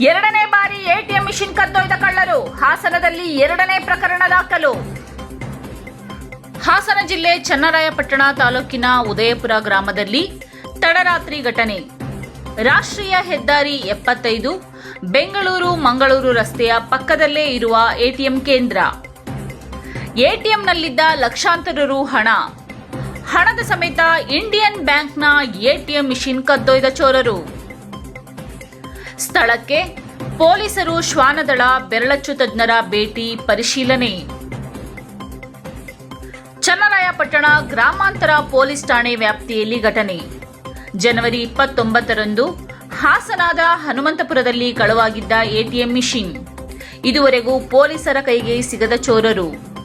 ಎರಡನೇ ಬಾರಿ ATM machine ಕದ್ದೊಯ್ದ ಕಳ್ಳರು. ಹಾಸನದಲ್ಲಿ ಎರಡನೇ ಪ್ರಕರಣ ದಾಖಲು. ಹಾಸನ ಜಿಲ್ಲೆ ಚನ್ನರಾಯಪಟ್ಟಣ ತಾಲೂಕಿನ ಉದಯಪುರ ಗ್ರಾಮದಲ್ಲಿ ತಡರಾತ್ರಿ ಘಟನೆ. ರಾಷ್ಟ್ರೀಯ ಹೆದ್ದಾರಿ ಎಪ್ಪತ್ತೈದು, ಬೆಂಗಳೂರು ಮಂಗಳೂರು ರಸ್ತೆಯ ಪಕ್ಕದಲ್ಲೇ ಇರುವ ಎಟಿಎಂ ಕೇಂದ್ರ. ಎಟಿಎಂನಲ್ಲಿದ್ದ ಲಕ್ಷಾಂತರ ರು ಹಣ. ಹಣದ ಸಮೇತ ಇಂಡಿಯನ್ ಬ್ಯಾಂಕ್ನ ಎಟಿಎಂ ಮಿಷಿನ್ ಕದ್ದೊಯ್ದ ಚೋರರು. ಸ್ಥಳಕ್ಕೆ ಪೊಲೀಸರು ಶ್ವಾನದಳ, ಬೆರಳಚ್ಚು ತಜ್ಞರ ಭೇಟಿ ಪರಿಶೀಲನೆ. ಚನ್ನರಾಯಪಟ್ಟಣ ಗ್ರಾಮಾಂತರ ಪೊಲೀಸ್ ಠಾಣೆ ವ್ಯಾಪ್ತಿಯಲ್ಲಿ ಘಟನೆ. ಜನವರಿ ಇಪ್ಪತ್ತೊಂಬತ್ತರಂದು ಹಾಸನಾದ ಹನುಮಂತಪುರದಲ್ಲಿ ಕಳವಾಗಿದ್ದ ಎಟಿಎಂ ಮಿಷಿನ್. ಇದುವರೆಗೂ ಪೊಲೀಸರ ಕೈಗೆ ಸಿಗದ ಚೋರರು.